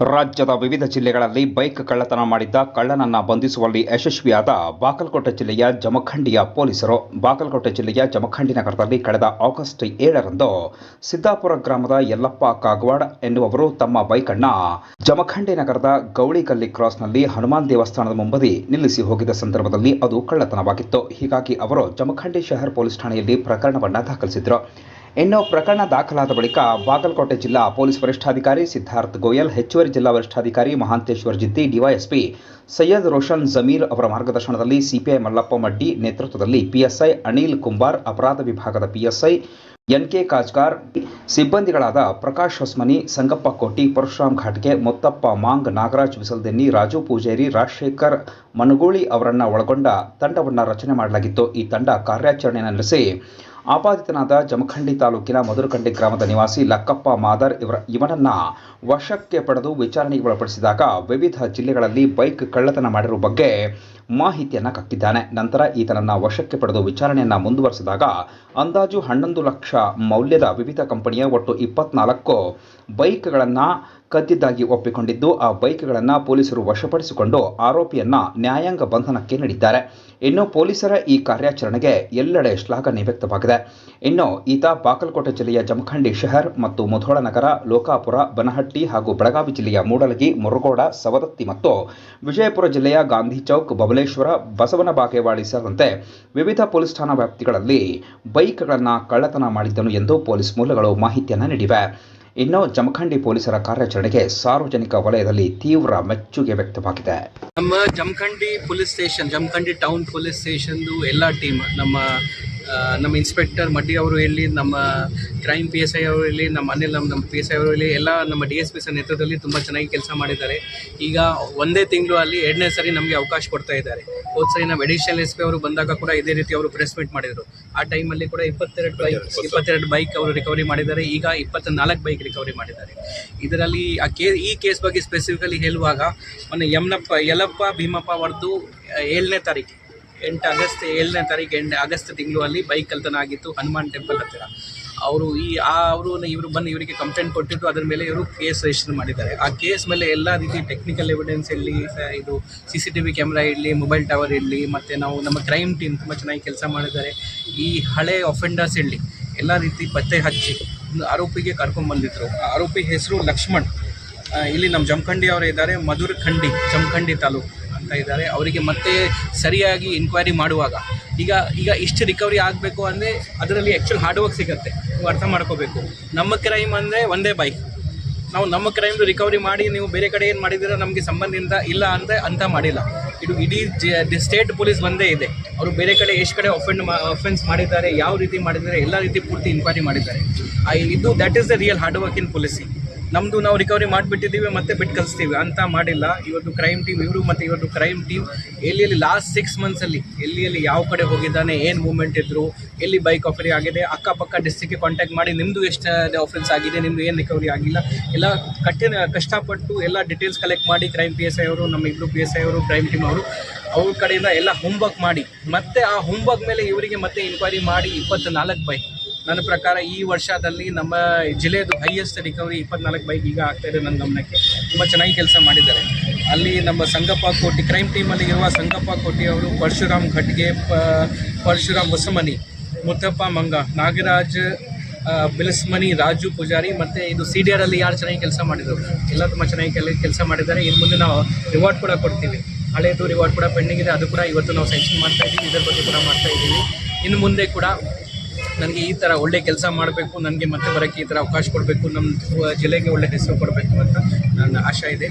ರಾಜ್ಯದ ವಿವಿಧ ಜಿಲ್ಲೆಗಳಲ್ಲಿ ಬೈಕ್ ಕಳ್ಳತನ ಮಾಡಿದ್ದ ಕಳ್ಳನನ್ನ ಬಂಧಿಸುವಲ್ಲಿ ಯಶಸ್ವಿಯಾದ ಬಾಗಲಕೋಟೆ ಜಿಲ್ಲೆಯ ಜಮಖಂಡಿಯ ಪೊಲೀಸರು. ಬಾಗಲಕೋಟೆ ಜಿಲ್ಲೆಯ ಜಮಖಂಡಿ ನಗರದಲ್ಲಿ ಕಳೆದ ಆಗಸ್ಟ್ ಏಳರಂದು ಸಿದ್ದಾಪುರ ಗ್ರಾಮದ ಯಲ್ಲಪ್ಪ ಕಾಗವಾಡ್ ಎನ್ನುವರು ತಮ್ಮ ಬೈಕನ್ನ ಜಮಖಂಡಿ ನಗರದ ಗೌಳಿಗಲ್ಲಿ ಕ್ರಾಸ್ನಲ್ಲಿ ಹನುಮಾನ್ ದೇವಸ್ಥಾನದ ಮುಂಬದಿ ನಿಲ್ಲಿಸಿ ಹೋಗಿದ್ದ ಸಂದರ್ಭದಲ್ಲಿ ಅದು ಕಳ್ಳತನವಾಗಿತ್ತು. ಹೀಗಾಗಿ ಅವರು ಜಮಖಂಡಿ ಶಹರ್ ಪೊಲೀಸ್ ಠಾಣೆಯಲ್ಲಿ ಪ್ರಕರಣವನ್ನು ದಾಖಲಿಸಿದರು. ಇನ್ನು ಪ್ರಕರಣ ದಾಖಲಾದ ಬಳಿಕ ಬಾಗಲಕೋಟೆ ಜಿಲ್ಲಾ ಪೊಲೀಸ್ ವರಿಷ್ಠಾಧಿಕಾರಿ ಸಿದ್ಧಾರ್ಥ್ ಗೋಯಲ್, ಹೆಚ್ಚುವರಿ ಜಿಲ್ಲಾ ವರಿಷ್ಠಾಧಿಕಾರಿ ಮಹಾಂತೇಶ್ವರ್ ಜಿತ್ತಿ ಡಿವೈಎಸ್ಪಿ ಸೈಯದ್ ರೋಷನ್ ಜಮೀರ್ ಅವರ ಮಾರ್ಗದರ್ಶನದಲ್ಲಿ ಸಿಪಿಐ ಮಲ್ಲಪ್ಪ ಮಡ್ಡಿ ನೇತೃತ್ವದಲ್ಲಿ ಪಿಎಸ್ಐ ಅನಿಲ್ ಕುಂಬಾರ್, ಅಪರಾಧ ವಿಭಾಗದ ಪಿಎಸ್ಐ ಎನ್ಕೆ ಕಾಜ್ಗಾರ್, ಸಿಬ್ಬಂದಿಗಳಾದ ಪ್ರಕಾಶ್ ಹೊಸ್ಮನಿ, ಸಂಗಪ್ಪ ಕೋಟಿ, ಪರಶುರಾಮ್ ಘಾಟ್ಗೆ ಮೊತ್ತಪ್ಪ ಮಾಂಗ್, ನಾಗರಾಜ್ ಬಿಸಲ್ದೆನ್ನಿ, ರಾಜು ಪೂಜೇರಿ, ರಾಜಶೇಖರ್ ಮನಗೂಳಿ ಅವರನ್ನ ಒಳಗೊಂಡ ತಂಡವನ್ನು ರಚನೆ ಮಾಡಲಾಗಿತ್ತು. ಈ ತಂಡ ಕಾರ್ಯಾಚರಣೆ ನಡೆಸಿ ಆಪಾದಿತನಾದ ಜಮಖಂಡಿ ತಾಲೂಕಿನ ಮಧುರಕಂಡಿ ಗ್ರಾಮದ ನಿವಾಸಿ ಲಕ್ಕಪ್ಪ ಮಾದರ್ ಇವರ ಇವನನ್ನ ವಶಕ್ಕೆ ಪಡೆದು ವಿಚಾರಣೆಗೆ ಒಳಪಡಿಸಿದಾಗ ವಿವಿಧ ಜಿಲ್ಲೆಗಳಲ್ಲಿ ಬೈಕ್ ಕಳ್ಳತನ ಮಾಡಿರುವ ಬಗ್ಗೆ ಮಾಹಿತಿಯನ್ನು ಕಟ್ಟಿದ್ದಾನೆ ನಂತರ ಈತನನ್ನ ವಶಕ್ಕೆ ಪಡೆದು ವಿಚಾರಣೆಯನ್ನು ಮುಂದುವರೆಸಿದಾಗ ಅಂದಾಜು ಹನ್ನೊಂದು ಲಕ್ಷ ಮೌಲ್ಯದ ವಿವಿಧ ಕಂಪನಿಯ ಒಟ್ಟು ಇಪ್ಪತ್ನಾಲ್ಕು ಬೈಕ್ಗಳನ್ನು ಕದ್ದಿದ್ದಾಗಿ ಒಪ್ಪಿಕೊಂಡಿದ್ದು, ಆ ಬೈಕ್ಗಳನ್ನು ಪೊಲೀಸರು ವಶಪಡಿಸಿಕೊಂಡು ಆರೋಪಿಯನ್ನ ನ್ಯಾಯಾಂಗ ಬಂಧನಕ್ಕೆ ನೀಡಿದ್ದಾರೆ. ಇನ್ನು ಪೊಲೀಸರ ಈ ಕಾರ್ಯಾಚರಣೆಗೆ ಎಲ್ಲೆಡೆ ಶ್ಲಾಘನೆ ವ್ಯಕ್ತವಾಗಿದೆ. ಇನ್ನು ಈತ ಬಾಗಲಕೋಟೆ ಜಿಲ್ಲೆಯ ಜಮಖಂಡಿ ಶಹರ್ ಮತ್ತು ಮುಧೋಳ ನಗರ, ಲೋಕಾಪುರ, ಬನಹಟ್ಟಿ ಹಾಗೂ ಬೆಳಗಾವಿ ಜಿಲ್ಲೆಯ ಮೂಡಲಗಿ, ಮುರುಗೋಡ, ಸವದತ್ತಿ ಮತ್ತು ವಿಜಯಪುರ ಜಿಲ್ಲೆಯ ಗಾಂಧಿ ಚೌಕ್, ಬಬಲೇಶ್ವರ, ಬಸವನ ಬಾಗೇವಾಡಿ ಸೇರಿದಂತೆ ವಿವಿಧ ಪೊಲೀಸ್ ಠಾಣಾ ವ್ಯಾಪ್ತಿಗಳಲ್ಲಿ ಬೈಕ್ಗಳನ್ನು ಕಳ್ಳತನ ಮಾಡಿದ್ದನು ಎಂದು ಪೊಲೀಸ್ ಮೂಲಗಳು ಮಾಹಿತಿಯನ್ನು ನೀಡಿವೆ. ಇನ್ನು ಜಮಖಂಡಿ ಪೊಲೀಸರ ಕಾರ್ಯಾಚರಣೆಗೆ ಸಾರ್ವಜನಿಕ ವಲಯದಲ್ಲಿ ತೀವ್ರ ಮೆಚ್ಚುಗೆ ವ್ಯಕ್ತವಾಗಿದೆ. ನಮ್ಮ Jamakhandi police station, Jamakhandi town police ಸ್ಟೇಷನ್ದು ಎಲ್ಲ ಟೀಮ್, ನಮ್ಮ ನಮ್ಮ ಇನ್ಸ್ಪೆಕ್ಟರ್ ಮಡ್ಡಿ ಅವರು ಇಲ್ಲಿ ನಮ್ಮ ಕ್ರೈಮ್ ಪಿ ಎಸ್ ಐ ಅವರು ಇರಲಿ ನಮ್ಮ ಅನಿಲ್ ನಮ್ಮ ನಮ್ಮ ಪಿ ಎಸ್ ಐ ಅವರು ಇರಲಿ ಎಲ್ಲ ನಮ್ಮ ಡಿ ಎಸ್ ಪಿ ಸರ್ ನೇತೃತ್ವದಲ್ಲಿ ತುಂಬ ಚೆನ್ನಾಗಿ ಕೆಲಸ ಮಾಡಿದ್ದಾರೆ. ಈಗ ಒಂದೇ ತಿಂಗಳು ಅಲ್ಲಿ ಎರಡನೇ ಸರಿ ನಮಗೆ ಅವಕಾಶ ಕೊಡ್ತಾ ಇದ್ದಾರೆ. ಹೋದ ಸರಿ ನಾವು ಎಡಿಷನಲ್ ಎಸ್ ಪಿ ಅವರು ಬಂದಾಗ ಕೂಡ ಇದೇ ರೀತಿ ಅವರು ಪ್ರೆಸ್ ಮೀಟ್ ಮಾಡಿದರು. ಆ ಟೈಮಲ್ಲಿ ಕೂಡ ಇಪ್ಪತ್ತೆರಡು ಬೈಕ್ ಇಪ್ಪತ್ತೆರಡು ಬೈಕ್ ಅವರು ರಿಕವರಿ ಮಾಡಿದ್ದಾರೆ. ಈಗ ಇಪ್ಪತ್ತ ನಾಲ್ಕು ಬೈಕ್ ರಿಕವರಿ ಮಾಡಿದ್ದಾರೆ. ಇದರಲ್ಲಿ ಆ ಕೇ ಈ ಕೇಸ್ ಬಗ್ಗೆ ಸ್ಪೆಸಿಫಿಕಲಿ ಹೇಳುವಾಗ ಮೊನ್ನೆ ಯಮನಪ್ಪ ಯಲಪ್ಪ ಭೀಮಪ್ಪ ಅವರದ್ದು ಏಳನೇ ತಾರೀಕು. ಎಂಟು ಆಗಸ್ಟ್ ಏಳನೇ ತಾರೀಕು ಎಂಟು ಆಗಸ್ಟ್ ತಿಂಗಳು ಅಲ್ಲಿ ಬೈಕ್ ಕಲ್ತನ ಆಗಿತ್ತು ಹನುಮಾನ್ ಟೆಂಪಲ್ ಹತ್ತಿರ. ಅವರು ಈ ಆ ಅವರು ಇವರು ಬಂದು ಇವರಿಗೆ ಕಂಪ್ಲೇಂಟ್ ಕೊಟ್ಟಿದ್ದು ಅದರ ಮೇಲೆ ಇವರು ಕೇಸ್ ರಿಜಿಸ್ಟರ್ ಮಾಡಿದ್ದಾರೆ. ಆ ಕೇಸ್ ಮೇಲೆ ಎಲ್ಲ ರೀತಿ ಟೆಕ್ನಿಕಲ್ ಎವಿಡೆನ್ಸ್ ಇರಲಿ ಇದು C C T V camera ಇರಲಿ ಮೊಬೈಲ್ ಟವರ್ ಇರಲಿ, ಮತ್ತು ನಾವು ನಮ್ಮ ಕ್ರೈಮ್ ಟೀಮ್ ತುಂಬ ಚೆನ್ನಾಗಿ ಕೆಲಸ ಮಾಡಿದ್ದಾರೆ. ಈ ಹಳೆ ಅಫೆಂಡರ್ಸ್ ಇರಲಿ, ಎಲ್ಲ ರೀತಿ ಪತ್ತೆ ಹಚ್ಚಿ ಆರೋಪಿಗೆ ಕರ್ಕೊಂಡ್ಬಂದಿದ್ರು ಆರೋಪಿ ಹೆಸರು ಲಕ್ಷ್ಮಣ್. ಇಲ್ಲಿ ನಮ್ಮ ಜಮಖಂಡಿ ಅವರು ಇದ್ದಾರೆ ಮಧುರ್ ಖಂಡಿ ಜಮಖಂಡಿ ತಾಲೂಕು. ಅಂತ ಇದ್ದಾರೆ, ಅವರಿಗೆ ಮತ್ತೆ ಸರಿಯಾಗಿ ಇನ್ಕ್ವೈರಿ ಮಾಡುವಾಗ. ಈಗ ಈಗ ಇಷ್ಟು ರಿಕವರಿ ಆಗಬೇಕು ಅಂದರೆ ಅದರಲ್ಲಿ ಆ್ಯಕ್ಚುಲ್ ಹಾರ್ಡ್ ವರ್ಕ್ ಸಿಗುತ್ತೆ. ನೀವು ಅರ್ಥ ಮಾಡ್ಕೋಬೇಕು. ನಮ್ಮ ಕ್ರೈಮ್ ಅಂದರೆ ಒಂದೇ ಬೈಕ್ ನಾವು ನಮ್ಮ ಕ್ರೈಮ್ದು ರಿಕವರಿ ಮಾಡಿ, ನೀವು ಬೇರೆ ಕಡೆ ಏನು ಮಾಡಿದ್ದೀರಾ, ನಮಗೆ ಸಂಬಂಧದಿಂದ ಇಲ್ಲ ಅಂತ ಅಂತ ಮಾಡಿಲ್ಲ. ಇದು ಇಡೀ ಜ ಸ್ಟೇಟ್ ಪೊಲೀಸ್ ಒಂದೇ ಇದೆ. ಅವರು ಬೇರೆ ಕಡೆ, ಎಷ್ಟು ಕಡೆ ಒಫೆಂಡ್ ಅಫೆನ್ಸ್ ಮಾಡಿದ್ದಾರೆ, ಯಾವ ರೀತಿ ಮಾಡಿದ್ದಾರೆ, ಎಲ್ಲ ರೀತಿ ಪೂರ್ತಿ ಇನ್ಕ್ವೈರಿ ಮಾಡಿದ್ದಾರೆ. ಇದು that is the real hard work in policy ನಮ್ಮದು ನಾವು ರಿಕವರಿ ಮಾಡಿಬಿಟ್ಟಿದ್ದೀವಿ, ಮತ್ತೆ ಬಿಟ್ಟು ಕಲಿಸ್ತೀವಿ ಅಂತ ಮಾಡಿಲ್ಲ. ಇವತ್ತು ಕ್ರೈಮ್ ಟೀಮ್ ಇವರು ಮತ್ತು ಇವತ್ತು ಕ್ರೈಮ್ ಟೀಮ್ ಎಲ್ಲಿ ಲಾಸ್ಟ್ ಸಿಕ್ಸ್ ಮಂತ್ಸಲ್ಲಿ ಎಲ್ಲಿ ಎಲ್ಲಿ ಯಾವ ಕಡೆ ಹೋಗಿದ್ದಾನೆ, ಏನು ಮೂವ್ಮೆಂಟ್ ಇದ್ರು, ಎಲ್ಲಿ ಬೈಕ್ ಆಫರಿ ಆಗಿದೆ, ಅಕ್ಕಪಕ್ಕ ಡಿಸ್ಟಿಕ್ಗೆ ಕಾಂಟ್ಯಾಕ್ಟ್ ಮಾಡಿ ನಿಮ್ಮದು ಎಷ್ಟು ಆಫೆನ್ಸ್ ಆಗಿದೆ ನಿಮ್ಮದು ಏನು ರಿಕವರಿ ಆಗಿಲ್ಲ, ಎಲ್ಲ ಕಠಿಣ, ಕಷ್ಟಪಟ್ಟು ಎಲ್ಲ ಡೀಟೇಲ್ಸ್ ಕಲೆಕ್ಟ್ ಮಾಡಿ ಕ್ರೈಮ್ ಪಿ ಎಸ್ ಐ ಅವರು, ನಮ್ಮ ಇಬ್ಬರು ಪಿ ಎಸ್ ಐ ಅವರು ಕ್ರೈಮ್ ಟೀಮ್ ಅವರು, ಅವ್ರ ಕಡೆಯಿಂದ ಎಲ್ಲ ಹೋಮ್ವರ್ಕ್ ಮಾಡಿ, ಮತ್ತೆ ಆ ಹೋಮ್ವರ್ಕ್ ಮೇಲೆ ಇವರಿಗೆ ಮತ್ತೆ ಇನ್ಕ್ವೈರಿ ಮಾಡಿ ಇಪ್ಪತ್ತು ನಾಲ್ಕು ಬೈಕ್ ನನ್ನ ಪ್ರಕಾರ ಈ ವರ್ಷದಲ್ಲಿ ನಮ್ಮ ಜಿಲ್ಲೆಯದು ಹೈಯೆಸ್ಟ್ ರಿಕವರಿ ಇಪ್ಪತ್ನಾಲ್ಕು ಬೈಕ್ ಈಗ ಆಗ್ತಾ ಇದೆ ನನ್ನ ಗಮನಕ್ಕೆ. ತುಂಬ ಚೆನ್ನಾಗಿ ಕೆಲಸ ಮಾಡಿದ್ದಾರೆ. ಅಲ್ಲಿ ನಮ್ಮ ಸಂಗಪ್ಪ ಕೋಟಿ ಕ್ರೈಮ್ ಟೀಮಲ್ಲಿ ಇರುವ ಸಂಗಪ್ಪ ಕೋಟಿ ಅವರು ಪರಶುರಾಮ್ ಘಟ್ಗೆ ಪರಶುರಾಮ್ ಹೊಸಮನಿ ಮುತ್ತಪ್ಪ ಮಂಗ, ನಾಗರಾಜ್ ಬಿಲಸ್ಮನಿ, ರಾಜು ಪೂಜಾರಿ ಮತ್ತು ಇದು ಸಿ ಡಿ ಆರಲ್ಲಿ ಯಾರು ಚೆನ್ನಾಗಿ ಕೆಲಸ ಮಾಡಿದರು. ಎಲ್ಲ ತುಂಬ ಚೆನ್ನಾಗಿ ಕೆಲ, ಕೆಲಸ ಮಾಡಿದ್ದಾರೆ. ಇನ್ನು ಮುಂದೆ ನಾವು ರಿವಾರ್ಡ್ ಕೂಡ ಕೊಡ್ತೀವಿ. ಹಳೆಯದು ರಿವಾರ್ಡ್ ಕೂಡ ಪೆಂಡಿಂಗ್ ಇದೆ. ಅದು ಕೂಡ ಇವತ್ತು ನಾವು ಸೆಂಕ್ಷನ್ ಮಾಡ್ತಾ ಇದ್ದೀವಿ ಇದರ ಬಗ್ಗೆ ಕೂಡ ಮಾಡ್ತಾ ಇದ್ದೀವಿ ಇನ್ನು ಮುಂದೆ ಕೂಡ ನನಗೆ ಈ ಥರ ಒಳ್ಳೆ ಕೆಲಸ ಮಾಡಬೇಕು, ನನಗೆ ಮತ್ತೆ ಬರೋಕ್ಕೆ ಈ ಥರ ಅವಕಾಶ ಕೊಡಬೇಕು, ನಮ್ಮ ಜಿಲ್ಲೆಗೆ ಒಳ್ಳೆ ಹೆಸರು ಕೊಡಬೇಕು ಅಂತ ನನ್ನ ಆಶಾ ಇದೆ.